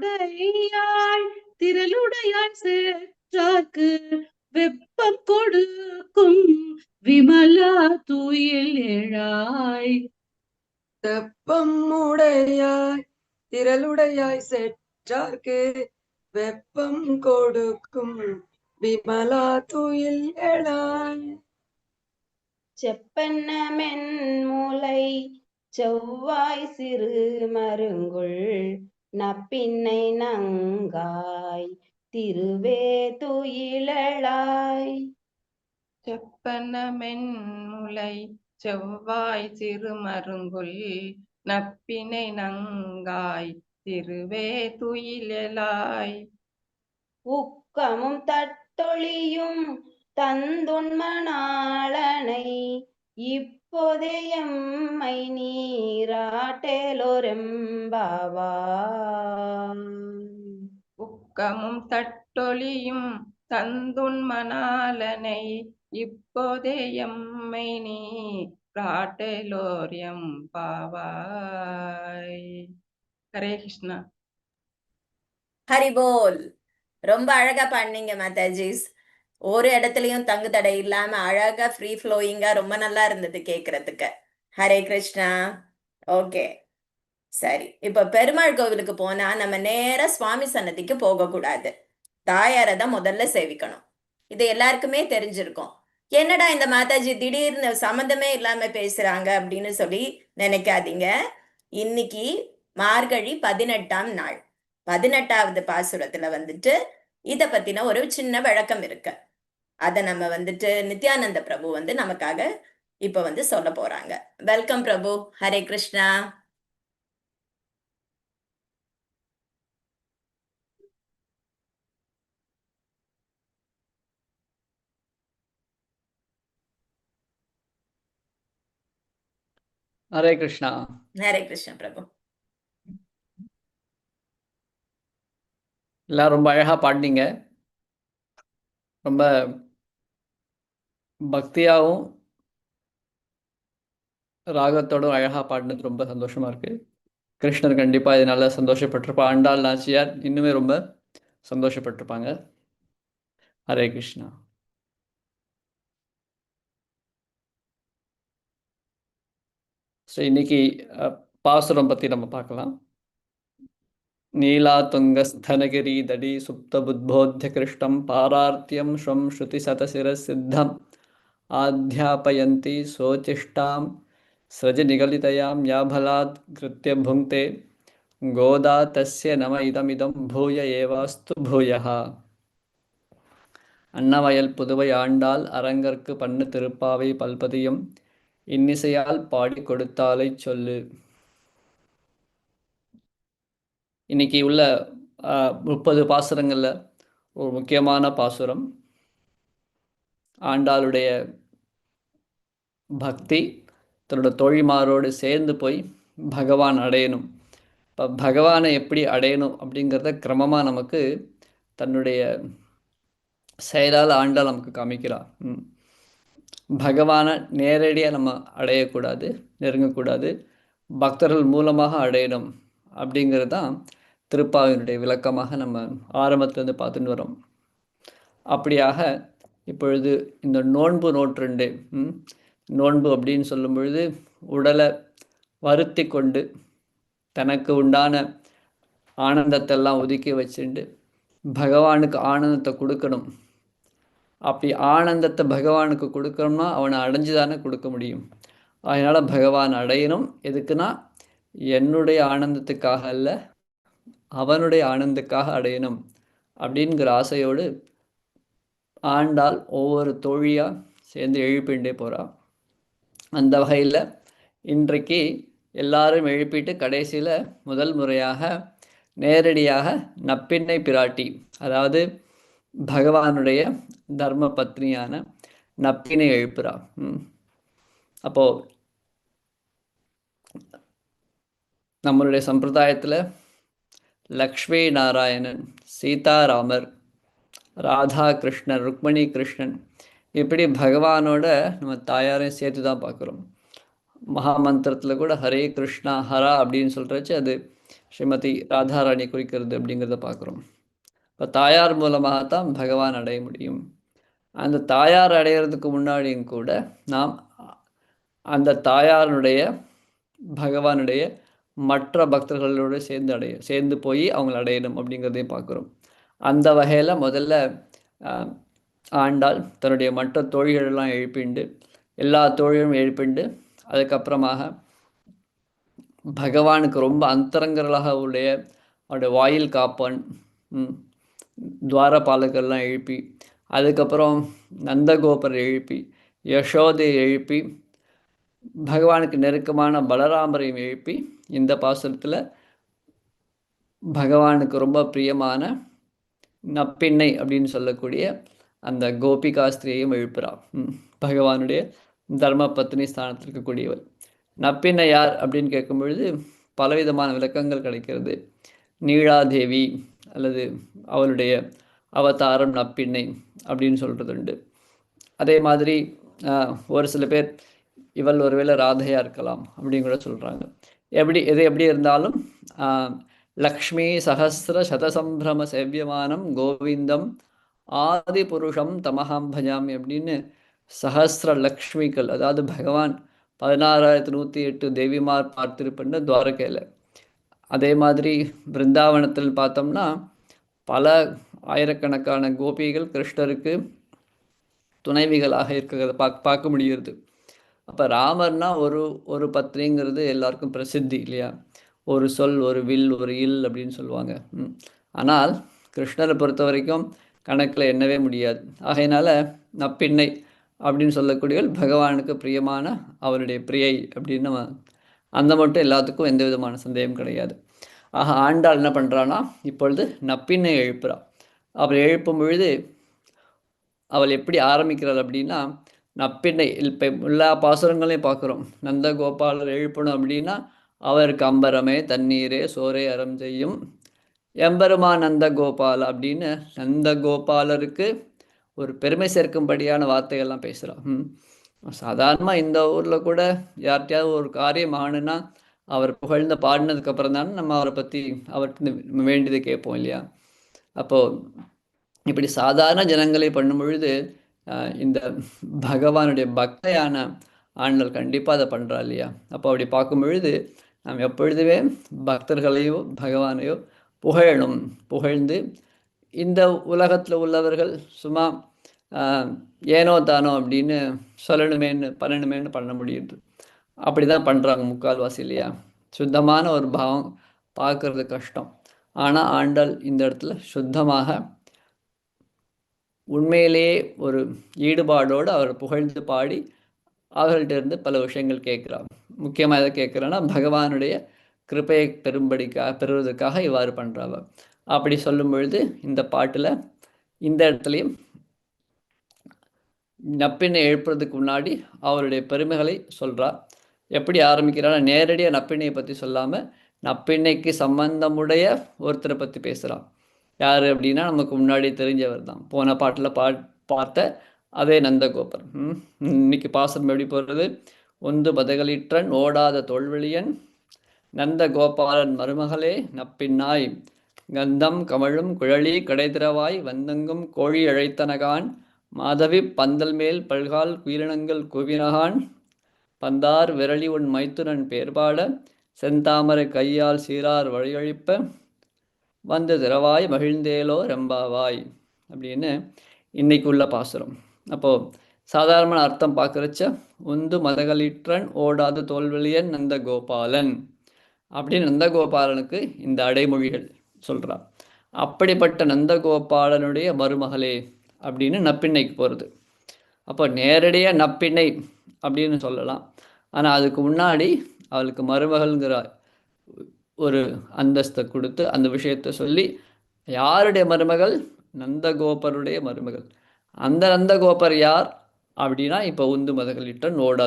உடையாய் திரளுடையாய் செற்றார்க்கு வெப்பம் கொடுக்கும் விமலா தூயில் எழாய் தெப்பம் உடையாய் திரளுடையாய் செற்றார்க்கு வெப்பம் கொடுக்கும் விமலா துயில் எழாய் செப்பன்ன மென்முலை செவ்வாய் சிறு மருங்குள் நப்பின்னை நங்காய் திருவே துயிலளாய். செப்பன மென்முலை செவ்வாய் சிறுமருங்குல் நப்பினை நங்காய் திருவே துயிலெலாய் உக்கமும் தட்டொழியும் தந்துண்மணாளனை இப்போதே தட்டொழியும் தந்துன் மணாலனை இப்போதே எம்மை நீ ராட்டலோரியம் பாவாய் ஹரே கிருஷ்ணா. ஹரிபோல். ரொம்ப அழகா பாடினீங்க மாதாஜிஸ். ஒரு இடத்துலயும் தங்கு தடை இல்லாம அழகா ஃப்ரீ ஃப்ளோயிங்கா ரொம்ப நல்லா இருந்தது கேக்குறதுக்கு. ஹரே கிருஷ்ணா. ஓகே சரி. இப்ப பெருமாள் கோவிலுக்கு போனா நம்ம நேரா சுவாமி சன்னதிக்கு போக கூடாது தாயாரை தான் முதல்ல சேவிக்கணும். இது எல்லாருக்குமே தெரிஞ்சிருக்கும். என்னடா இந்த மாதாஜி திடீர்னு சம்மந்தமே இல்லாம பேசுறாங்க அப்படின்னு சொல்லி நினைக்காதீங்க. இன்னைக்கு மார்கழி பதினெட்டாம் நாள். பதினெட்டாவது பாசுரத்துல வந்துட்டு இத பத்தின ஒரு சின்ன விளக்கம் இருக்கு. அத நம்ம வந்துட்டு நித்யானந்த பிரபு வந்து நமக்காக இப்ப வந்து சொல்ல போறாங்க. வெல்கம் பிரபு. ஹரே கிருஷ்ணா ஹரே கிருஷ்ணா ஹரே கிருஷ்ணா பிரபு. எல்லாம் ரொம்ப அழகா பாடினீங்க. ரொம்ப பக்தியாகவும் ராகத்தோடும் அழகாக பாடினது ரொம்ப சந்தோஷமாக இருக்குது கிருஷ்ணர் கண்டிப்பாக இது நல்லா சந்தோஷப்பட்டிருப்பா ஆண்டாள் நாச்சியார் இன்னுமே ரொம்ப சந்தோஷப்பட்டிருப்பாங்க. ஹரே கிருஷ்ணா. ஸோ இன்னைக்கு பாசுரம் பற்றி நம்ம பார்க்கலாம். நீலாதுங்கஸ்தனகிரி தடி சுப்த புத்போத்திய கிருஷ்ணம் பாரார்த்தியம் ஸ்வம் ஸ்ருதி சதசிர சித்தம். आध्यापयन्ती सोचिष्टां स्रजनिगलितयां या बलात् कृत्य भुङ्क्ते गोदा तस्य नम इदमिदं भूय एवास्तु भूयः அன்னவயல் புதுவை ஆண்டாள் அரங்கற்கு பண்ணு திருப்பாவை பல்பதியும் இன்னிசையால் பாடி கொடுத்தாலைச் சொல்லு இன்னைக்கு உள்ள முப்பது பாசுரங்களில் ஒரு முக்கியமான பாசுரம் ஆண்டாளுடைய பக்தி தன்னோட தோழிமாரோடு சேர்ந்து போய் பகவான் அடையணும். இப்போ பகவானை எப்படி அடையணும் அப்படிங்கிறத கிரமமாக நமக்கு தன்னுடைய செயலால் ஆண்டாள் நமக்கு காமிக்கிறார் பகவானை நேரடியாக நம்ம அடையக்கூடாது நெருங்கக்கூடாது பக்தர்கள் மூலமாக அடையணும் அப்படிங்கிறது தான் திருப்பாவினுடைய விளக்கமாக நம்ம ஆரம்பத்துலேருந்து பார்த்துட்டு வரோம் அப்படியாக இப்பொழுது இந்த நோன்பு நோற்றுண்டு நோன்பு அப்படின்னு சொல்லும் பொழுது உடலை வருத்தி கொண்டு தனக்கு உண்டான ஆனந்தத்தெல்லாம் ஒதுக்கி வச்சுண்டு பகவானுக்கு ஆனந்தத்தை கொடுக்கணும். அப்படி ஆனந்தத்தை பகவானுக்கு கொடுக்கணும்னா அவனை அடைஞ்சு தானே கொடுக்க முடியும். அதனால் பகவான் அடையணும். எதுக்குன்னா என்னுடைய ஆனந்தத்துக்காக அல்ல அவனுடைய ஆனந்தத்துக்காக அடையணும் அப்படிங்கிற ஆசையோடு ஆண்டாள் ஒவ்வொரு தோழியாக சேர்ந்து எழுப்பிண்டே போகிறா அந்த வகையில் இன்றைக்கு எல்லாரும் எழுப்பிட்டு கடைசியில் முதல் முறையாக நேரடியாக நப்பின்னை பிராட்டி அதாவது பகவானுடைய தர்ம பத்னியான நப்பினை எழுப்புறா. அப்போ நம்மளுடைய சம்பிரதாயத்தில் லக்ஷ்மி நாராயணன் சீதாராமர் ராதா கிருஷ்ணன் ருக்மணி கிருஷ்ணன் இப்படி பகவானோட நம்ம தாயாரையும் சேர்த்து தான் பார்க்குறோம். மகாமந்திரத்தில் கூட ஹரே கிருஷ்ணா ஹரா அப்படின்னு சொல்கிறச்சு அது ஸ்ரீமதி ராதாராணி குறிக்கிறது அப்படிங்கிறத பார்க்குறோம். இப்போ தாயார் மூலமாக தான் பகவான் அடைய முடியும். அந்த தாயார் அடையிறதுக்கு முன்னாடியும் கூட நாம் அந்த தாயாருடைய பகவானுடைய மற்ற பக்தர்களோடு சேர்ந்து அடைய சேர்ந்து போய் அவங்களை அடையணும் அப்படிங்கிறதையும் பார்க்குறோம். அந்த வகையில் முதல்ல ஆண்டால் ஆண்டாள் தன்னுடைய மற்ற தோழிகளெல்லாம் எழுப்பிண்டு எல்லா தோழிகளும் எழுப்பிண்டு அதுக்கப்புறமாக பகவானுக்கு ரொம்ப அந்தரங்கர்களாக உடைய அவருடைய வாயில் காப்பான் துவாரபாலகர்லாம் எழுப்பி அதுக்கப்புறம் நந்தகோபர் எழுப்பி யசோதை எழுப்பி பகவானுக்கு நெருக்கமான பலராமரையும் எழுப்பி இந்த பாசுரத்தில் பகவானுக்கு ரொம்ப பிரியமான நப்பெண்ணை அப்படின்னு சொல்லக்கூடிய அந்த கோபிகாஸ்திரியையும் எழுப்புறார் பகவானுடைய தர்ம பத்னி ஸ்தானத்தில் இருக்கக்கூடியவர் நப்பிண்ணை யார் அப்படின்னு கேட்கும் பொழுது பலவிதமான விளக்கங்கள் கிடைக்கிறது. நீழாதேவி அல்லது அவளுடைய அவதாரம் நப்பிண்ணை அப்படின்னு சொல்கிறது உண்டு. அதே மாதிரி ஒரு சில பேர் இவள் ஒருவேளை ராதையாக இருக்கலாம் அப்படின்னு கூட சொல்கிறாங்க எப்படி எது எப்படி இருந்தாலும் ஆஹ், லக்ஷ்மி சஹஸ்ர சதசம்பிரம சேவியமானம் கோவிந்தம் ஆதி புருஷம் தமஹாம் பஜாமி அப்படின்னு சஹஸ்ர லக்ஷ்மிகள் அதாவது பகவான் பதினாறாயிரத்தி நூற்றி எட்டு தேவிமார் பார்த்திருப்பேன்னு துவாரகையில். அதே மாதிரி பிருந்தாவனத்தில் பார்த்தோம்னா பல ஆயிரக்கணக்கான கோபிகள் கிருஷ்ணருக்கு துணைவிகளாக இருக்கிறத பார்க்க பார்க்க முடிகிறது. அப்போ ராமர்னா ஒரு ஒரு பத்னிங்கிறது எல்லாருக்கும் பிரசித்தி இல்லையா? ஒரு சொல் ஒரு வில் ஒரு இல் அப்படின்னு சொல்லுவாங்க. ஆனால் கிருஷ்ணரை பொறுத்த வரைக்கும் கணக்கில் எண்ணவே முடியாது. ஆகையினால நப்பிண்ணை அப்படின்னு சொல்லக்கூடியவள் பகவானுக்கு பிரியமான அவருடைய பிரியை அப்படின்னு நம்ம அந்த மட்டும் எல்லாத்துக்கும் எந்த விதமான சந்தேகம் கிடையாது. ஆக ஆண்டாள் என்ன பண்ணுறான்னா இப்பொழுது நப்பிண்ணை எழுப்புறா. அவர் எழுப்பும் பொழுது அவள் எப்படி ஆரம்பிக்கிறாள் அப்படின்னா நப்பிண்ணை இப்போ எல்லா பாசுரங்களையும் பார்க்குறோம். நந்தகோபாலர் எழுப்பணும் அப்படின்னா அவருக்கு அம்பரமே தண்ணீரே சோரே அறம் செய்யும். எம்பெருமா நந்தகோபால் அப்படின்னு நந்தகோபாலருக்கு ஒரு பெருமை சேர்க்கும்படியான வார்த்தைகள்லாம் பேசுகிறான் சாதாரணமாக இந்த ஊரில் கூட யார்கிட்டயாவது ஒரு காரியம் ஆகணுன்னா அவர் புகழ்ந்து பாடினதுக்கு அப்புறம் தானே நம்ம அவரை பற்றி அவர்கிட்ட நம்ம வேண்டியதை கேட்போம் இல்லையா? அப்போது இப்படி சாதாரண ஜனங்களை பண்ணும் பொழுது இந்த பகவானுடைய பக்தையான ஆண்கள் கண்டிப்பாக அதை பண்ணுறா இல்லையா? அப்போ அப்படி பார்க்கும் பொழுது நாம் எப்பொழுதுமே பக்தர்களையோ பகவானையோ புகழணும் புகழ்ந்து இந்த உலகத்தில் உள்ளவர்கள் சும்மா ஏனோ தானோ அப்படின்னு சொல்லணுமேன்னு பண்ணணுமேன்னு பண்ண முடியுது அப்படி தான் பண்ணுறாங்க முக்கால்வாசி இல்லையா சுத்தமான ஒரு பாவம் பார்க்கறது கஷ்டம் ஆனால் ஆண்டாள் இந்த இடத்துல சுத்தமாக உண்மையிலேயே ஒரு ஈடுபாடோடு அவர் புகழ்ந்து பாடி அவர்கள்ட்ட இருந்து பல விஷயங்கள் கேட்குறாங்க முக்கியமாக எதை கேட்குறேன்னா பகவானுடைய கிருபையை பெரும்படிக்காக பெறுவதற்காக இவ்வாறு பண்ணுறாவ அப்படி சொல்லும் பொழுது இந்த பாட்டில் இந்த இடத்துலையும் நப்பினை எழுப்புறதுக்கு முன்னாடி அவருடைய பெருமைகளை சொல்கிறார் எப்படி ஆரம்பிக்கிறார் நேரடியாக நப்பிண்ணையை பற்றி சொல்லாமல் நப்பின்னைக்கு சம்பந்தமுடைய ஒருத்தரை பற்றி பேசுகிறான் யார் அப்படின்னா நமக்கு முன்னாடி தெரிஞ்சவர் தான். போன பாட்டில் பா பார்த்த அதே நந்தகோபர். இன்னைக்கு பாசம் எப்படி போகிறது உந்து பதகளிற்றன் ஓடாத தோல்வெளியன் நந்த கோபாலன் மருமகளே நப்பின்னாய். கந்தம் கமழும் குழலி கடைதிரவாய் வந்தங்கும் கோழி அழைத்தனகான் மாதவி பந்தல் மேல் பல்கால் குயிரினங்கள் குவினகான். பந்தார் விரலி உன் மைத்துனன் பேர்பாட செந்தாமரை கையால் சீரார் வழியழிப்ப வந்து திரவாய் மகிழ்ந்தேலோ ரெம்பாவாய். அப்படின்னு இன்னைக்கு உள்ள பாசுரம். அப்போது சாதாரண அர்த்தம் பார்க்குறச்ச உந்து மதகளிற்றன் ஓடாத தோல்வெளியன் நந்த கோபாலன் அப்படின்னு நந்தகோபாலனுக்கு இந்த அடைமொழிகள் சொல்கிறார் அப்படிப்பட்ட நந்தகோபாலனுடைய மருமகளே அப்படின்னு நப்பிண்ணைக்கு போகிறது அப்போ நேரடியாக நப்பிண்ணை அப்படின்னு சொல்லலாம். ஆனால் அதுக்கு முன்னாடி அவளுக்கு மருமகள்ங்கிற ஒரு அந்தஸ்தை கொடுத்து அந்த விஷயத்தை சொல்லி யாருடைய மருமகள்? நந்தகோபருடைய மருமகள். அந்த நந்தகோபர் யார்? அப்படின்னா இப்போ உந்து மதகளிட்ட நோடாக